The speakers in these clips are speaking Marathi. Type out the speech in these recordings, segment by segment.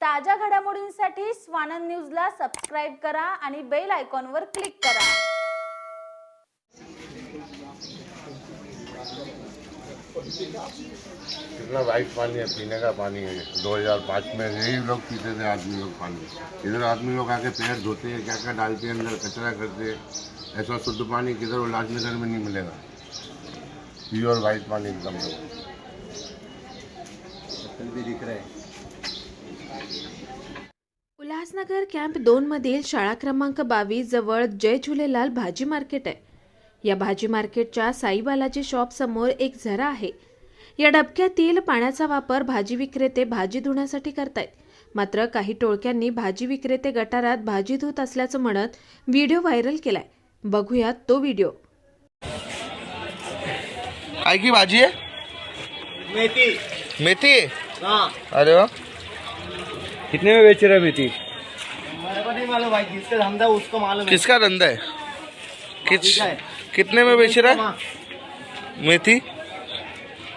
ताज्या घडामोडींसाठी स्वानंद न्यूजला सबस्क्राईब करा आणि बेल आयकॉनवर क्लिक करा. कितना वाइट पानी है पीने का पानी है। 2005 में यही लोग पीते थे आदमी लोग पानी। इधर आदमी लोग आके पैर धोते हैं क्या क्या डालते हैं अंदर कचरा करते हैं। ऐसा शुद्ध पानी किधर उल्लासनगर में नहीं मिलेगा। प्योर वाइट पानी एकदम। भी दिख रहा है। उल्हासनगर कॅम्प दोनमधील शाळा क्रमांक बावीस जवळ जय झुलेलाल भाजी मार्केट आहे. या भाजी मार्केटच्या साई बालाजी शॉप समोर एक झरा आहे. या डबक्यातील पाण्याचा वापर भाजी विक्रेते भाजी धुण्यासाठी करतायत. मात्र काही टोळक्यांनी भाजी विक्रेते गटारात भाजी धुत असल्याचं म्हणत व्हिडिओ व्हायरल केलाय. बघूयात तो व्हिडिओ. काय की भाजी आहे? मेथी. मेथी? हाँ. अरे वा. कितने में बेच रहे मेथी? मालूम भाई जिसका धंधा उसको मालूम है। किसका धंधा है? किस कितने में बेच रहा है? मेथी?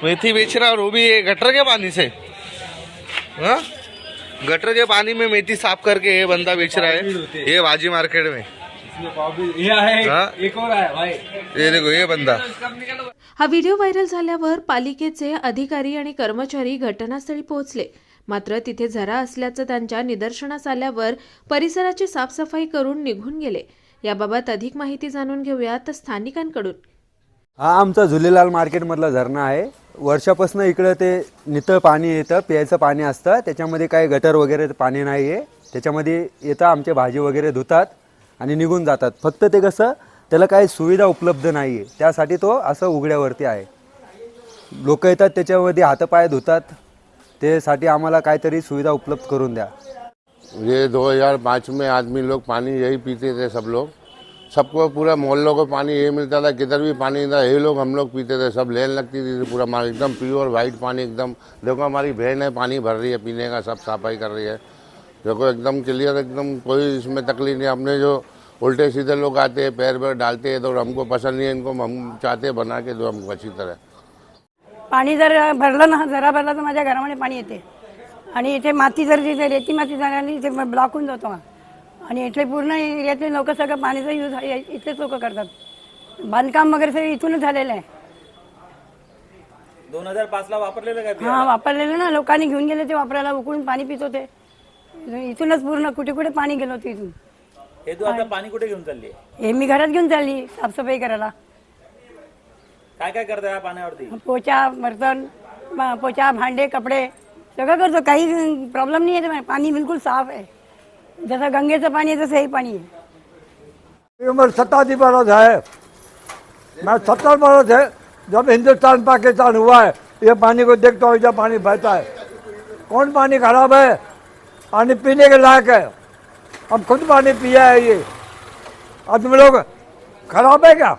मेथी बेच रहा है और वो भी ये गटर के पानी से। हाँ? गटर के पानी में मेथी साफ़ करके ये बंदा बेच रहा है। ये भाजी मार्केट में। ये है हाँ? एक और है भाई। ये देखो ये बंदा। हा व्हिडिओ व्हायरल झाल्यावर पालिकेचे अधिकारी आणि कर्मचारी घटनास्थळी पोहोचले. मात्र तिथे झरा असल्याचं त्यांच्या निदर्शनास आल्यावर परिसराची साफसफाई करून निघून गेले. याबाबत अधिक माहिती जाणून घेऊयात स्थानिकांकडून. हा आमचा झुलेलाल मार्केटमधला झरणा आहे. वर्षापासून इकडं ते नितळ पाणी येतं प्यायचं पाणी असतं. त्याच्यामध्ये काही गटर वगैरे पाणी नाही आहे त्याच्यामध्ये येतं आमचे भाजी वगैरे धुतात आणि निघून जातात. फक्त ते कसं त्याला काही सुविधा उपलब्ध नाही आहे त्यासाठी तो असं उघड्यावरती आहे. लोक येतात त्याच्यामध्ये हातपाय धुतात. त्यासाठी आम्हाला काहीतरी सुविधा उपलब्ध करून द्या. ये 2005 में आदमी लोग पानी यही पीते थे सब लोग। सबको पूरा मोहल्लों को पानी यही मिलता था। किधर भी पानी था यही लोग हम लोग पीते थे। सब लेन लगती थी पूरा माल एकदम प्योर वाइट पानी एकदम। देखो हमारी बहन है पानी भर रही है पीने का सब सफाई कर रही है। देखो एकदम क्लियर एकदम कोई इसमें तकलीफ नहीं। अपने जो उल्टे सीधे लोग आते हैं पैर पैर डालते हैं तो हमको पसंद नहीं है इनको हम चाहते हैं बना के दो हमको अच्छी तरह। पाणी जर भरलं ना जरा भरलं तर माझ्या घरामध्ये पाणी येते. आणि इथे माती जर तिथे रेती माती झाल्याने इथे ब्लॉक होऊन जातो आणि इथे पूर्ण एरियातले लोक सगळं पाणीचा यूज इथलेच लोक करतात. बांधकाम वगैरे सगळं इथूनच झालेलं आहे. दोन हजार पाच ला वापरलेलं काय हा वापरलेलं ना. लोकांनी घेऊन गेले ते वापरायला उकळून पाणी पित होते. इथूनच पूर्ण कुठे कुठे पाणी गेलं होतं इथून. हे तू आता पाणी कुठे घेऊन चालली? हे मी घरात घेऊन चालली साफसफाई करायला. काय काय करता या पाण्यावरती? पोचा बर्तन ब- पोचा भांडे कपडे सगळं करतो. काही प्रॉब्लेम नाही आहे पाणी बिलकुल साफ आहे. जसं गंगेचं पाणी आहे तसं हे पाणी आहे. ये उम्र बरस है मैं सत्तर बरस है जब हिंदुस्तान पाकिस्तान हुआ है ये पानी को देखता हूँ जब पानी बहता है। कौन पानी खराब है? पानी पीने के लायक है। हम खुद पानी पिया है ये। तुम लोग खराब है क्या?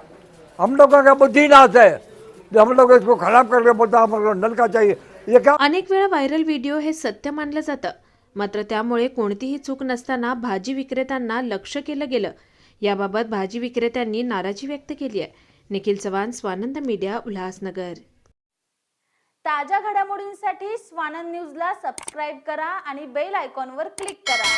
हम लोगों का बुद्धि नाश है? जो हम लोग इसको खराब करके बोलता हम लोग को नल का चाहिए। ये क्या? अनेक वेळा व्हायरल व्हिडिओ हे सत्य मानलं जातं. मात्र त्यामुळे कोणतीही चूक नसताना भाजी विक्रेत्यांना लक्ष केलं गेलं. याबाबत भाजी विक्रेत्यांनी नाराजी व्यक्त केली आहे. निखिल चव्हाण स्वानंद मीडिया उल्हासनगर. ताज्या घडामोडींसाठी स्वानंद न्यूजला सबस्क्राईब करा आणि बेल आयकॉनवर क्लिक करा.